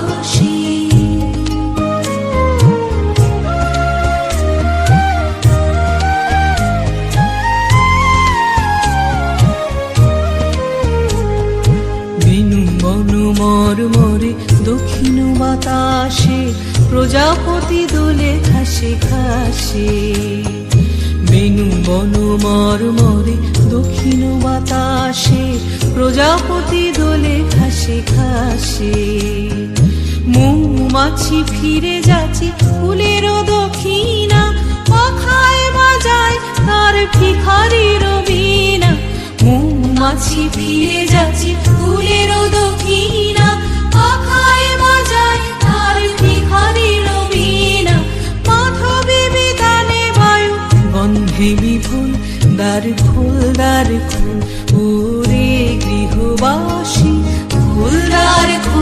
গৃহবাসী বিনু বনু মর মরে দক্ষিণ বাতাসে, প্রজাপতি দোলে খাসে খাসে বেনু বনু মর মরে দক্ষিণ বাতাসে, প্রজাপতি দোলে খাসে খাসে যাচ্ছি, ফিরে যাচ্ছি ফুলেরও দক্ষিণা। কথায় বাজায় তার ভিখারির বিনা মৌমাছি ফিরে যাচ্ছি ফুলেরও দক্ষিণা। কথায় বাজায় তার ভিখারির বিনা পাঠবে বিধানে বায়ু, গন্ধে বিফুল দ্বার ফুল দ্বার ফুল ওরে গৃহবাসী ফুলদার ফুল